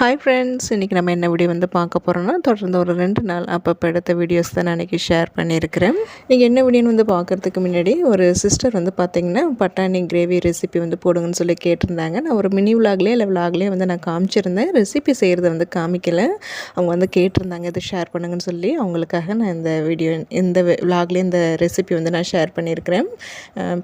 Hi friends இன்றைக்கி நம்ம என்ன வீடியோ வந்து பார்க்க போகிறோம்னா தொடர்ந்து ஒரு ரெண்டு நாள் அப்பப்போ எடுத்த வீடியோஸ் தான் நான் இன்றைக்கி ஷேர் பண்ணியிருக்கிறேன். நீங்கள் என்ன வீடியோன்னு வந்து பார்க்குறதுக்கு முன்னாடி ஒரு சிஸ்டர் வந்து பார்த்திங்கன்னா பட்டாணி கிரேவி ரெசிபி வந்து போடுங்கன்னு சொல்லி கேட்டிருந்தாங்க. நான் ஒரு மினி விலாக்லேயே இல்லை விலாக்லேயே வந்து நான் காமிச்சிருந்தேன். ரெசிபி செய்கிறத வந்து காமிக்கல. அவங்க வந்து கேட்டிருந்தாங்க இது ஷேர் பண்ணுங்கன்னு சொல்லி. அவங்களுக்காக நான் இந்த வீடியோ இந்த விலாக்லேயே இந்த ரெசிபி வந்து நான் ஷேர் பண்ணியிருக்கிறேன்.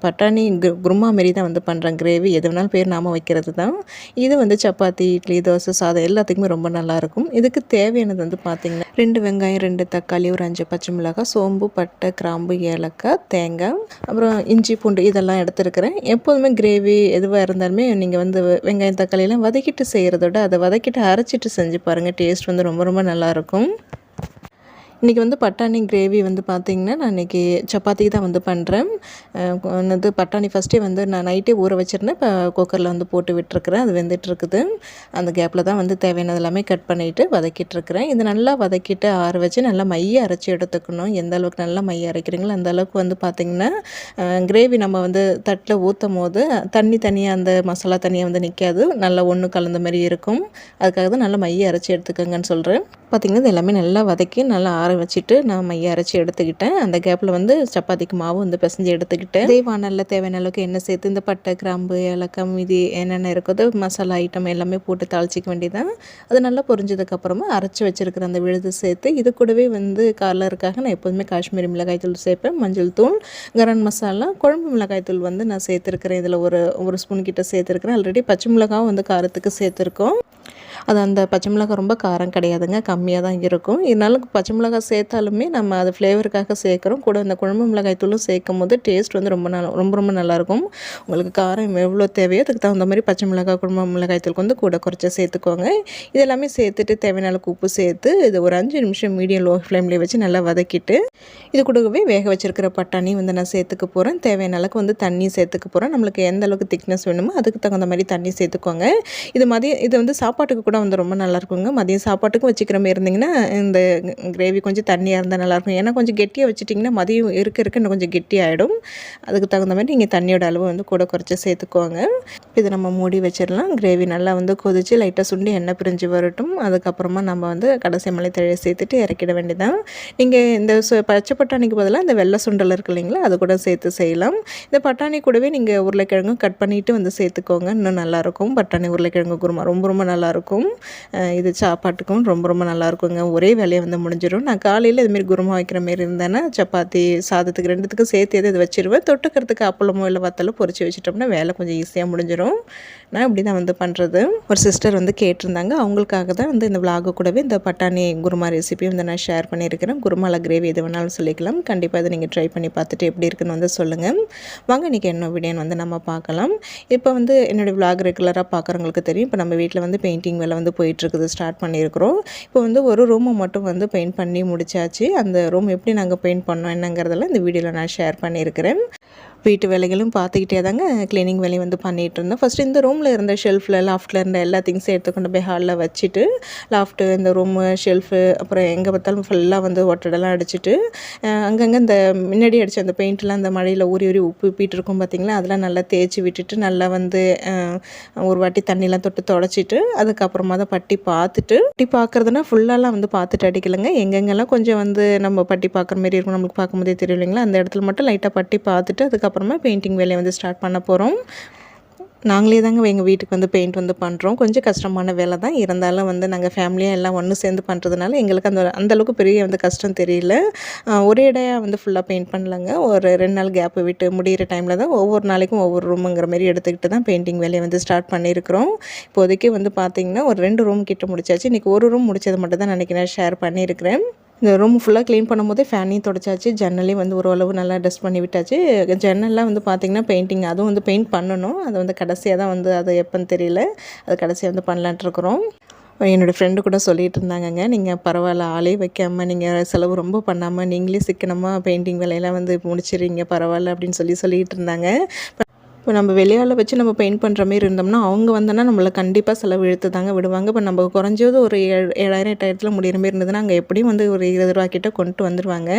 பட்டாணி குருமா மாரி தான் வந்து பண்ணுறேன் கிரேவி எது வேணாலும் பேர் நாம வைக்கிறது தான். இது வந்து சப்பாத்தி இட்லி தோசை சாதம் எல்லாத்துக்குமே ரொம்ப நல்லாயிருக்கும். இதுக்கு தேவையானது வந்து பார்த்திங்கன்னா ரெண்டு வெங்காயம் ரெண்டு தக்காளி ஒரு அஞ்சு பச்சை மிளகாய் சோம்பு பட்டை கிராம்பு ஏலக்காய் தேங்காய் அப்புறம் இஞ்சி பூண்டு இதெல்லாம் எடுத்துருக்கிறேன். எப்போதுமே கிரேவி எதுவாக இருந்தாலுமே நீங்கள் வந்து வெங்காயம் தக்காளியெல்லாம் வதக்கிட்டு செய்கிறதோட அதை வதக்கிட்டு அரைச்சிட்டு செஞ்சு பாருங்கள் டேஸ்ட் வந்து ரொம்ப ரொம்ப நல்லாயிருக்கும். இன்றைக்கி வந்து பட்டாணி கிரேவி வந்து பார்த்திங்கன்னா நான் இன்றைக்கி சப்பாத்திக்கு தான் வந்து பண்ணுறேன் வந்து பட்டாணி ஃபஸ்ட்டே வந்து நான் நைட்டே ஊற வச்சுருந்தேன். இப்போ குக்கரில் வந்து போட்டு விட்டுருக்குறேன். அது வெந்துட்டு இருக்குது. அந்த கேப்பில் தான் வந்து தேவையானது எல்லாமே கட் பண்ணிவிட்டு வதக்கிட்டு இருக்கிறேன். இது நல்லா வதக்கிட்டு ஆற வச்சு நல்லா மைய அரைச்சி எடுத்துக்கணும். எந்த அளவுக்கு நல்லா மைய அரைக்கிறீங்களோ அந்த அளவுக்கு வந்து பார்த்திங்கன்னா கிரேவி நம்ம வந்து தட்டில் ஊற்றும் போது தண்ணி தனியாக அந்த மசாலா தனியாக வந்து நிற்காது நல்லா ஒன்று கலந்த மாதிரி இருக்கும். அதுக்காக தான் நல்லா மைய அரைச்சி எடுத்துக்கோங்கன்னு சொல்கிறேன் பார்த்திங்கன்னா இது எல்லாமே நல்லா வதக்கி நல்லா ஆற வச்சுட்டு நான் மைய அரைச்சி எடுத்துக்கிட்டேன். அந்த கேப்பில் வந்து சப்பாத்திக்கு மாவு வந்து பிசைஞ்சு எடுத்துக்கிட்டேன். இதே வானலில் தேவையான அளவுக்கு எண்ணெய் சேர்த்து இந்த பட்டை கிராம்பு ஏலக்காய் மீதி என்னென்ன இருக்குதோ மசாலா ஐட்டம் எல்லாமே போட்டு தாளிச்சிக்க வேண்டியதான் அது நல்லா பொரிஞ்சதுக்கப்புறமா அரைச்சி வச்சுருக்கிற அந்த விழுது சேர்த்து இது கூடவே வந்து கலருக்காக நான் எப்போதுமே காஷ்மீரி மிளகாய் தூள் சேர்ப்பேன். மஞ்சள் தூள் கரம் மசாலா குழம்பு மிளகாய் தூள் வந்து நான் சேர்த்துருக்கிறேன். இதில் ஒரு ஒரு ஸ்பூன் கிட்ட சேர்த்துருக்கிறேன். ஆல்ரெடி பச்சை மிளகாவும் வந்து காரத்துக்கு சேர்த்துருக்கோம். அது அந்த பச்சை மிளகாய் ரொம்ப காரம் கிடையாதுங்க கம்மியாக தான் இருக்கும். இருந்தாலும் பச்சை மிளகாய் சேர்த்தாலுமே நம்ம அது ஃப்ளேவருக்காக சேர்க்குறோம். கூட அந்த குழம்பு மிளகாய் தூளும் சேர்க்கும் போது டேஸ்ட் வந்து ரொம்ப நல்லா ரொம்ப ரொம்ப நல்லாயிருக்கும். உங்களுக்கு காரம் எவ்வளோ தேவையோ அதுக்கு தகுந்த மாதிரி பச்சை மிளகாய் குழம்பு மிளகாய் தூள் வந்து கூட குறைச்சி சேர்த்துக்கோங்க. இது எல்லாமே சேர்த்துட்டு தேவையான அளவுக்கு உப்பு சேர்த்து இது ஒரு அஞ்சு நிமிஷம் மீடியம் லோ ஃப்ளேம்லேயே வச்சு நல்லா வதக்கிட்டு இது கூடவே வேக வச்சுருக்கிற பட்டாணி வந்து நான் சேர்த்துக்க போகிறேன் தேவையான அளவுக்கு வந்து தண்ணி சேர்த்துக்க போகிறேன் நம்மளுக்கு எந்த அளவுக்கு திக்னஸ் வேணுமோ அதுக்கு தகுந்த மாதிரி தண்ணி சேர்த்துக்கோங்க. இது மாதிரி இது வந்து சாப்பாட்டுக்கு கூட வந்து ரொம்ப நல்லா இருக்குங்க மதியம் சாப்பாட்டுக்கும் வச்சுக்கிற மாதிரி இருந்தீங்கன்னா இந்த கிரேவி கொஞ்சம் தண்ணியாக இருந்தால் நல்லாயிருக்கும். ஏன்னா கொஞ்சம் கெட்டியாக வச்சுட்டிங்கன்னா மதியம் இருக்க இருக்க இன்னும் கொஞ்சம் கெட்டியாகிடும் அதுக்கு தகுந்த மாதிரி நீங்கள் தண்ணியோட அளவு வந்து கூட குறைச்சி சேர்த்துக்கோங்க. இதை நம்ம மூடி வச்சிடலாம். கிரேவி நல்லா வந்து கொதித்து லைட்டாக சுண்டி எண்ணெய் பிரிஞ்சு வரட்டும். அதுக்கப்புறமா நம்ம வந்து கடைசி மலை தழையை சேர்த்துட்டு இறக்கிட வேண்டியதான் நீங்கள் இந்த சு- பச்சை பட்டாணிக்கு பதிலாக இந்த வெள்ளை சுண்டல் இருக்கு இல்லைங்களா அது கூட சேர்த்து செய்யலாம். இந்த பட்டாணி கூடவே நீங்கள் உருளைக்கிழங்கும் கட் பண்ணிவிட்டு வந்து சேர்த்துக்கோங்க. இன்னும் நல்லாயிருக்கும். பட்டாணி உருளைக்கிழங்கு குருமா ரொம்ப ரொம்ப நல்லாயிருக்கும். அஹ் இது சாப்பாட்டுக்கும் ரொம்ப ரொம்ப நல்லா இருக்குங்க ஒரே வேலையை வந்து முடிஞ்சிடும் நான் காலையில் இதுமாரி குருமா வைக்கிற மாரி இருந்தேன்னா சப்பாத்தி சாதத்துக்கு ரெண்டுத்துக்கும் சேர்த்து எது இது வச்சுருவேன். தொட்டுக்கிறதுக்கு அப்பளமோ இல்லை வத்தலோ பொரிச்சு வச்சுட்டோம்னா வேலை கொஞ்சம் ஈஸியாக முடிஞ்சிடும் நான் இப்படி தான் வந்து பண்ணுறது ஒரு சிஸ்டர் வந்து கேட்டிருந்தாங்க. அவங்களுக்காக தான் வந்து இந்த விலாகு கூடவே இந்த பட்டாணி குருமா ரெசிபி வந்து நான் ஷேர் பண்ணியிருக்கிறேன். குருமால கிரேவி எது வேணாலும் சொல்லிக்கலாம். கண்டிப்பாக இதை நீங்கள் ட்ரை பண்ணி பார்த்துட்டு எப்படி இருக்குன்னு வந்து சொல்லுங்கள் வாங்க இன்றைக்கி என்ன வீடியோன்னு வந்து நம்ம பார்க்கலாம். இப்போ வந்து என்னுடைய விலாக் ரெகுலராக பார்க்குறவங்களுக்கு தெரியும். இப்போ நம்ம வீட்டில் வந்து பெயிண்டிங் வேலை வந்து போயிட்டுருக்குது ஸ்டார்ட் பண்ணியிருக்கிறோம். இப்போ வந்து ஒரு ரூமை மட்டும் வந்து பெயிண்ட் பண்ணி முடிச்சாச்சு. அந்த ரூம் எப்படி நாங்கள் பெயிண்ட் பண்ணோம் என்னங்கிறதெல்லாம் இந்த வீடியோவில் நான் ஷேர் பண்ணியிருக்கிறேன். வீட்டு வேலைகளும் பார்த்துக்கிட்டே தாங்க க்ளீனிங் வேலையும் வந்து பண்ணிகிட்டு இருந்தேன் ஃபஸ்ட்டு இந்த ரூமில் இருந்த ஷெல்ஃபில் லாஃப்ட்டில் இருந்த எல்லா திங்ஸும் எடுத்து கொண்டு போய் ஹாலில் வச்சுட்டு லாஃப்ட்டு இந்த ரூமு ஷெல்ஃபு அப்புறம் எங்கே பார்த்தாலும் ஃபுல்லாக வந்து ஒட்டடெல்லாம் அடிச்சிட்டு அங்கங்கே இந்த முன்னாடி அடித்த அந்த பெயிண்ட்லாம் அந்த மழையில் ஊறி ஊறி உப்பு உப்பிட்டு இருக்கும் பார்த்திங்களா? அதெல்லாம் நல்லா தேய்ச்சி விட்டுட்டு நல்லா வந்து ஒரு வாட்டி தண்ணிலாம் தொட்டு தொடச்சிட்டு அதுக்கப்புறமா தான் பட்டி பார்த்துட்டு பட்டி பார்க்குறதுனா ஃபுல்லாலாம் வந்து பார்த்துட்டு அடிக்கலைங்க. எங்கெங்கெல்லாம் கொஞ்சம் வந்து நம்ம பட்டி பார்க்குற மாதிரி இருக்கும் நம்மளுக்கு பார்க்கும்போதே தெரியும் இல்லைங்களா அந்த இடத்துல மட்டும் லைட்டாக பட்டி பார்த்துட்டு அதுக்கப்புறம் பெயிண்டிங் வேலையை வந்து ஸ்டார்ட் பண்ண போகிறோம் நாங்களே தாங்க எங்கள் வீட்டுக்கு வந்து பெயிண்ட் வந்து பண்ணுறோம் கொஞ்சம் கஷ்டமான வேலை தான். இருந்தாலும் வந்து நாங்கள் ஃபேமிலியாக எல்லாம் ஒன்று சேர்ந்து பண்ணுறதுனால எங்களுக்கு அந்த அந்த அளவுக்கு பெரிய வந்து கஷ்டம் தெரியல. ஒரே இடையாக வந்து ஃபுல்லாக பெயிண்ட் பண்ணலங்க. ஒரு ரெண்டு நாள் கேப்பு விட்டு முடிகிற டைமில் தான் ஒவ்வொரு நாளைக்கும் ஒவ்வொரு ரூமுங்கிற மாதிரி எடுத்துக்கிட்டு தான் பெயிண்டிங் வேலையை வந்து ஸ்டார்ட் பண்ணியிருக்கிறோம். இப்போதைக்கு வந்து பார்த்திங்கன்னா ஒரு ரெண்டு ரூம் கிட்ட முடிச்சாச்சு. இன்றைக்கி ஒரு ரூம் முடித்தது மட்டும் தான் நினைக்கிறேன். ஷேர் பண்ணியிருக்கிறேன். இந்த ரூம் ஃபுல்லாக க்ளீன் பண்ணும்போதே ஃபேனையும் தொடச்சாச்சு. ஜன்னலையும் வந்து ஓரளவு நல்லா டஸ்ட் பண்ணி விட்டாச்சு. ஜன்னல்லாம் வந்து பார்த்திங்கன்னா பெயிண்டிங் அதுவும் வந்து பெயிண்ட் பண்ணணும். அது வந்து கடைசியாக தான் வந்து அது எப்போன்னு தெரியல. அது கடைசியாக வந்து பண்ணலான்ட்ருக்குறோம் என்னோடய ஃப்ரெண்டு கூட சொல்லிட்டு இருந்தாங்கங்க நீங்கள் பரவாயில்ல ஆளே வைக்காமல் நீங்கள் செலவு ரொம்ப பண்ணாமல் நீங்களே சிக்கனமாக பெயிண்டிங் வேலையெல்லாம் வந்து முடிச்சிடுறீங்க பரவாயில்ல அப்படின்னு சொல்லி சொல்லிட்டு இருந்தாங்க. இப்போ நம்ம வெளியால் வச்சு நம்ம பெயிண்ட் பண்ணுற மாரி இருந்தோம்னா அவங்க வந்தோன்னா நம்மளை கண்டிப்பாக செலவு இழுத்து தாங்க விடுவாங்க. இப்போ நம்ம குறைஞ்சது ஒரு ஏழு ஏழாயிரம் எட்டாயிரத்தில் முடிகிற மாரி இருந்ததுன்னா அங்கே எப்படியும் வந்து ஒரு இருபது ரூபா கிட்ட கொண்டு வந்துடுவாங்க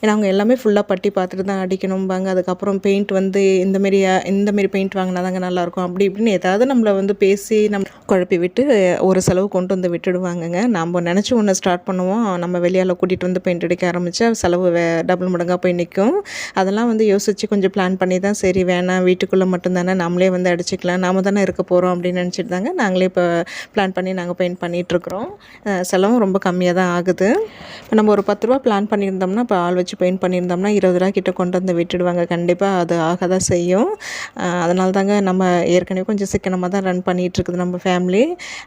ஏன்னா அவங்க எல்லாமே ஃபுல்லாக பட்டி பார்த்துட்டு தான் அடிக்கணும்பாங்க. அதுக்கப்புறம் பெயிண்ட் வந்து இந்த மாரி பெயிண்ட் வாங்கினா தாங்க நல்லாயிருக்கும். அப்படி இப்படின்னு ஏதாவது நம்மளை வந்து பேசி நம்ம குழப்பி விட்டு ஒரு செலவு கொண்டு வந்து விட்டுடுவாங்கங்க. நம்ம நினச்சி ஒன்று ஸ்டார்ட் பண்ணுவோம். நம்ம வெளியால் கூட்டிகிட்டு வந்து பெயிண்ட் அடிக்க ஆரம்பித்தா செலவு வே டபுள் மடங்காக போய் நிற்கும் அதெல்லாம் வந்து யோசித்து கொஞ்சம் பிளான் பண்ணி தான் சரி வேணாம் வீட்டுக்குள்ளே மட்டும்தானே நம்மளே வந்து அடிச்சுக்கலாம் நாம தானே இருக்க போகிறோம் அப்படின்னு நினச்சிட்டு தாங்க நாங்களே இப்போ பிளான் பண்ணி நாங்கள் பெயிண்ட் பண்ணிகிட்ருக்குறோம் செலவும் ரொம்ப கம்மியாக தான் ஆகுது. இப்போ நம்ம ஒரு பத்து ரூபா பிளான் பண்ணியிருந்தோம்னா இப்போ ஆள் வச்சு பெயிண்ட் பண்ணியிருந்தோம்னா இருபது ரூபா கிட்ட கொண்டு வந்து விட்டுடுவாங்க. கண்டிப்பாக அது ஆக தான் செய்யும் அதனால தாங்க நம்ம ஏற்கனவே கொஞ்சம் சிக்கனமாக தான் ரன் பண்ணிகிட்ருக்குது நம்ம ஃபேமிலி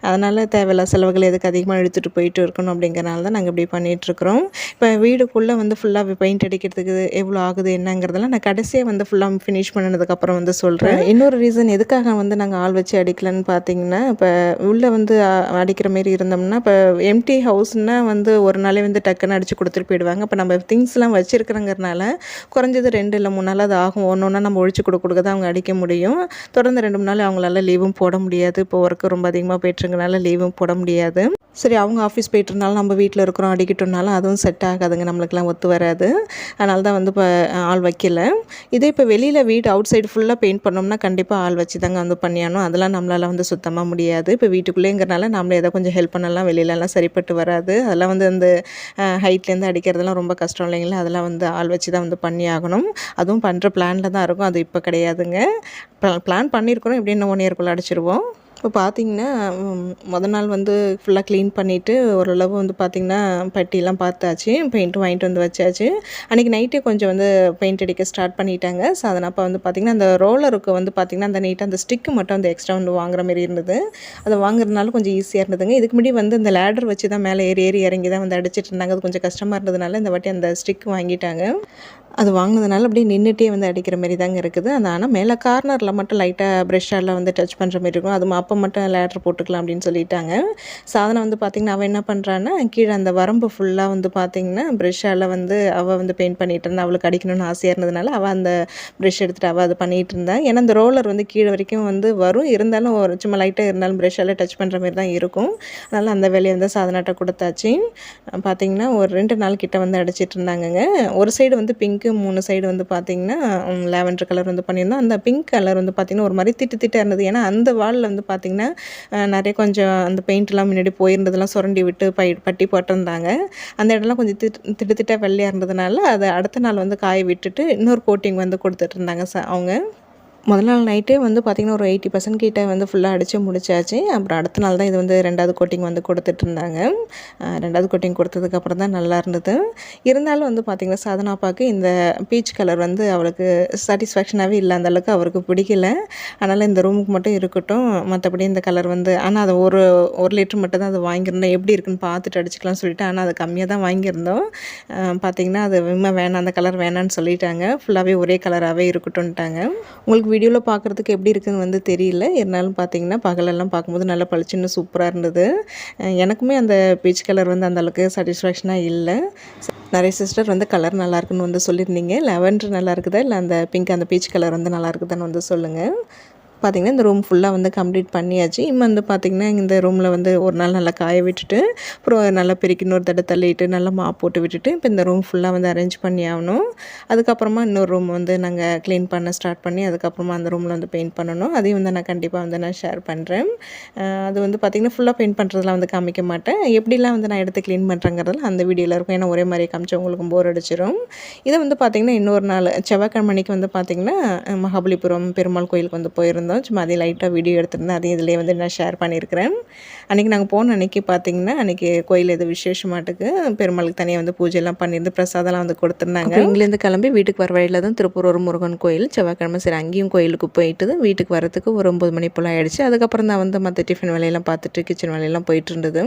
அதனால் தேவையில்லாத செலவுகள் எதுக்கு அதிகமாக எடுத்துகிட்டு போயிட்டு இருக்கணும் அப்படிங்கிறனால தான் நாங்கள் இப்படி பண்ணிகிட்ருக்குறோம் இப்போ வீடுக்குள்ளே வந்து ஃபுல்லாக பெயிண்ட் அடிக்கிறதுக்கு எவ்வளோ ஆகுது என்னங்கிறதெல்லாம் நான் கடைசியாக வந்து ஃபுல்லாக ஃபினிஷ் பண்ணினதுக்கப்புறம் வந்து சொல்கிறேன் இன்னொரு ரீசன் எதுக்காக வந்து நாங்கள் ஆள் வச்சு அடிக்கலன்னு பார்த்தீங்கன்னா இப்போ உள்ளே வந்து அடிக்கிற மாரி இருந்தோம்னா இப்போ எம்டி ஹவுஸ்னால் வந்து ஒரு நாளே வந்து டக்குன்னு அடித்து கொடுத்துட்டு போயிடுவாங்க. இப்போ நம்ம திங்ஸ்லாம் வச்சுருக்கிறங்கிறனால குறைஞ்சது ரெண்டு இல்லை மூணு நாள் அது ஆகும். ஒன்று ஒன்றா நம்ம ஒழிச்சு கொடுக்க கொடுக்க தான் அவங்க அடிக்க முடியும். தொடர்ந்து ரெண்டு மூணு நாள் அவங்களால லீவும் போட முடியாது. இப்போ ஒர்க்கு ரொம்ப அதிகமாக போயிட்டுருங்கனால லீவும் போட முடியாது. சரி அவங்க ஆஃபீஸ் போயிட்டு இருந்தாலும் நம்ம வீட்டில் இருக்கிறோம் அடிக்கிட்டோம்னாலும் அதுவும் செட் ஆகாதுங்க. நம்மளுக்கெல்லாம் ஒத்து வராது. அதனால தான் வந்து இப்போ ஆள் வைக்கல. இதே இப்போ வெளியில் வீடு அவுட் சைடு ஃபுல்லாக பெயிண்ட் பண்ணோம்னா கண்டிப்பாக ஆள் வச்சு தாங்க வந்து பண்ணியானோம் அதெல்லாம் நம்மளால் வந்து சுத்தமாக முடியாது. இப்போ வீட்டுக்குள்ளேங்கிறனால நம்மளே எதை கொஞ்சம் ஹெல்ப் பண்ணலாம். வெளியிலலாம் சரிப்பட்டு வராது. அதெல்லாம் வந்து அந்த ஹைட்லேருந்து அடிக்கிறதெல்லாம் ரொம்ப கஷ்டம் இல்லைங்களா? அதெல்லாம் வந்து ஆள் வச்சு தான் வந்து பண்ணி ஆகணும் அதுவும் பண்ணுற பிளானில் தான் இருக்கும். அது இப்போ கிடையாதுங்க. பிளான் பண்ணியிருக்கிறோம் எப்படின்னு ஒன் இயர்க்குள்ளே அடிச்சிருவோம். இப்போ பார்த்தீங்கன்னா மொதல் நாள் வந்து ஃபுல்லாக க்ளீன் பண்ணிவிட்டு ஓரளவு வந்து பார்த்திங்கன்னா பட்டியெல்லாம் பார்த்தாச்சு. பெயிண்ட்டும் வாங்கிட்டு வந்து வச்சாச்சு. அன்றைக்கி நைட்டே கொஞ்சம் வந்து பெயிண்ட் அடிக்க ஸ்டார்ட் பண்ணிட்டாங்க. ஸோ அதனால் வந்து பார்த்திங்கன்னா அந்த ரோலருக்கு வந்து பார்த்திங்கன்னா அந்த நீட்டாக அந்த ஸ்டிக்கு மட்டும் அந்த எக்ஸ்ட்ரா வந்து வாங்குற மாதிரி இருந்தது. அதை வாங்குறதுனால கொஞ்சம் ஈஸியாக இருந்ததுங்க. இதுக்கு முன்னாடி வந்து அந்த லேடர் வச்சு தான் மேலே ஏறி ஏறி இறங்கி தான் வந்து அடிச்சிட்டு இருந்தாங்க. அது கொஞ்சம் கஷ்டமாக இருந்ததுனால இந்த வாட்டி அந்த ஸ்டிக் வாங்கிட்டாங்க. அது வாங்கினதுனால அப்படியே நின்றுட்டே வந்து அடிக்கிற மாதிரி தாங்க இருக்குது. அந்த ஆனால் மேலே கார்னரில் மட்டும் லைட்டாக ப்ரெஷ்ஷால் வந்து டச் பண்ணுற மாதிரி இருக்கும். அது அப்போ மட்டும் லேட்ரு போட்டுக்கலாம் அப்படின்னு சொல்லிட்டாங்க. சாதனை வந்து பார்த்திங்கன்னா அவள் என்ன பண்ணுறான்னா கீழே அந்த வரம்பு ஃபுல்லாக வந்து பார்த்திங்கன்னா ப்ரெஷ்ஷால் வந்து அவள் வந்து பெயிண்ட் பண்ணிகிட்டு இருந்தா அவளுக்கு அடிக்கணும்னு ஆசையாக இருந்ததுனால அவள் அந்த ப்ரெஷ் எடுத்துகிட்டு அவள் அதை பண்ணிகிட்டு இருந்தா. ஏன்னா அந்த ரோலர் வந்து கீழே வரைக்கும் வந்து வரும். இருந்தாலும் ஒரு சும்மா லைட்டாக இருந்தாலும் ப்ரெஷ்ஷால் டச் பண்ணுற மாதிரி தான் இருக்கும். அதனால் அந்த வேலையை வந்து சாதனாட்ட கொடுத்தாச்சு. பார்த்திங்கன்னா ஒரு ரெண்டு நாள் கிட்ட வந்து அடிச்சிட்டு இருந்தாங்கங்க. ஒரு சைடு வந்து பிங்க் பிங்க்கு மூணு சைடு வந்து பார்த்திங்கன்னா லேவண்டர் கலர் வந்து பண்ணியிருந்தோம். அந்த பிங்க் கலர் வந்து பார்த்திங்கன்னா ஒரு மாதிரி திட்டு திட்டாக இருந்தது. ஏன்னா அந்த வாலில் வந்து பார்த்திங்கன்னா நிறைய கொஞ்சம் அந்த பெயிண்ட்லாம் முன்னாடி போயிருந்ததெல்லாம் சுரண்டி விட்டு பை பட்டி போட்டிருந்தாங்க. அந்த இடம்லாம் கொஞ்சம் திட்டு திட்டு திட்டாக வெள்ளையாக இருந்ததுனால அதை அடுத்த நாள் வந்து காய விட்டுட்டு இன்னொரு கோட்டிங் வந்து கொடுத்துட்ருந்தாங்க ச அவங்க. முதல் நாள் நைட்டே வந்து பார்த்திங்கன்னா ஒரு எயிட்டி பர்சன்ட் கிட்டே வந்து ஃபுல்லாக அடித்து முடிச்சாச்சு. அப்புறம் அடுத்த நாள் தான் இது வந்து ரெண்டாவது கோட்டிங் வந்து கொடுத்துட்ருந்தாங்க ரெண்டாவது கோட்டிங் கொடுத்ததுக்கப்புறம் தான் நல்லா இருந்தது. இருந்தாலும் வந்து பார்த்திங்கன்னா பார்க்க இந்த பீச் கலர் வந்து அவளுக்கு சாட்டிஸ்ஃபேக்ஷனாகவே இல்லை அந்தளவுக்கு அவருக்கு பிடிக்கல. அதனால் இந்த ரூமுக்கு மட்டும் இருக்கட்டும். மற்றபடி இந்த கலர் வந்து ஆனால் அதை ஒரு ஒரு லிட்டர் மட்டும் தான் அது வாங்கியிருந்தோம். எப்படி இருக்குன்னு பார்த்துட்டு அடிச்சுக்கலாம்னு சொல்லிட்டு ஆனால் அது கம்மியாக தான் வாங்கியிருந்தோம். பார்த்திங்கன்னா அது விம்மை வேணாம் அந்த கலர் வேணான்னு சொல்லிட்டாங்க. ஃபுல்லாகவே ஒரே கலராகவே இருக்கட்டும்ட்டாங்க உங்களுக்கு வீடியோவில் பார்க்குறதுக்கு எப்படி இருக்குதுன்னு வந்து தெரியல. இருந்தாலும் பார்த்தீங்கன்னா பகலெல்லாம் பார்க்கும்போது நல்லா பளிச்சுன்னு சூப்பராக இருந்தது. எனக்குமே அந்த பீச் கலர் வந்து அந்தளவுக்கு சாட்டிஸ்ஃபேக்ஷனாக இல்லை. நிறைய சிஸ்டர் வந்து கலர் நல்லா இருக்குன்னு வந்து சொல்லியிருந்தீங்க. லெவன்ட்ரு நல்லா இருக்குதா? இல்லை அந்த பிங்க் அந்த பீச் கலர் வந்து நல்லா இருக்குதான்னு வந்து சொல்லுங்கள் பார்த்திங்கன்னா இந்த ரூம் ஃபுல்லாக வந்து கம்ப்ளீட் பண்ணியாச்சு. இம்மா வந்து பார்த்திங்கன்னா இந்த ரூமில் வந்து ஒரு நாள் நல்லா காய விட்டுட்டு அப்புறம் நல்லா பெருக்கி இன்னொரு தடவை தள்ளிட்டு நல்லா மாப் போட்டு விட்டுட்டு இப்போ இந்த ரூம் ஃபுல்லாக வந்து அரேஞ்ச் பண்ணி ஆகணும். அதுக்கப்புறமா இன்னொரு ரூம் வந்து நாங்கள் க்ளீன் பண்ண ஸ்டார்ட் பண்ணி அதுக்கப்புறமா அந்த ரூமில் வந்து பெயிண்ட் பண்ணணும். அதையும் வந்து நான் கண்டிப்பாக வந்து நான் ஷேர் பண்ணுறேன் அது வந்து பார்த்திங்கன்னா ஃபுல்லாக பெயிண்ட் பண்ணுறதுலாம் வந்து காமிக்க மாட்டேன். எப்படிலாம் வந்து நான் எடுத்து க்ளீன் பண்ணுறேங்கிறதுல அந்த வீடியோவில் இருக்கும். ஏன்னா ஒரே மாதிரி காமிச்சு உங்களுக்கு போர் அடிச்சிடும் இதை வந்து பார்த்திங்கன்னா இன்னொரு நாள் செவ்வாய்க்கிழமைக்கு வந்து பார்த்திங்கன்னா மகாபலிபுரம் பெருமாள் கோயிலுக்கு வந்து போயிருந்தோம் இருந்தோம். சும்மா அதே லைட்டாக வீடியோ எடுத்திருந்தேன். அதையும் இதிலே வந்து நான் ஷேர் பண்ணியிருக்கிறேன். அன்றைக்கி நாங்கள் போன அன்றைக்கி பார்த்திங்கன்னா அன்றைக்கி கோயில் எது விசேஷமாட்டுக்கு பெருமாளுக்கு தனியாக வந்து பூஜைலாம் பண்ணியிருந்து பிரசாதம்லாம் வந்து கொடுத்துருந்தாங்க. இங்கேருந்து கிளம்பி வீட்டுக்கு வர வழியில் தான் திருப்பூர் ஒரு முருகன் கோயில் செவ்வாய்க்கிழமை சரி அங்கேயும் கோயிலுக்கு போயிட்டு வீட்டுக்கு வரத்துக்கு ஒரு ஒம்பது மணி போல் ஆகிடுச்சு அதுக்கப்புறம் தான் வந்து மற்ற டிஃபன் வேலையெல்லாம் பார்த்துட்டு கிச்சன் வேலையெல்லாம் போயிட்டு இருந்தது.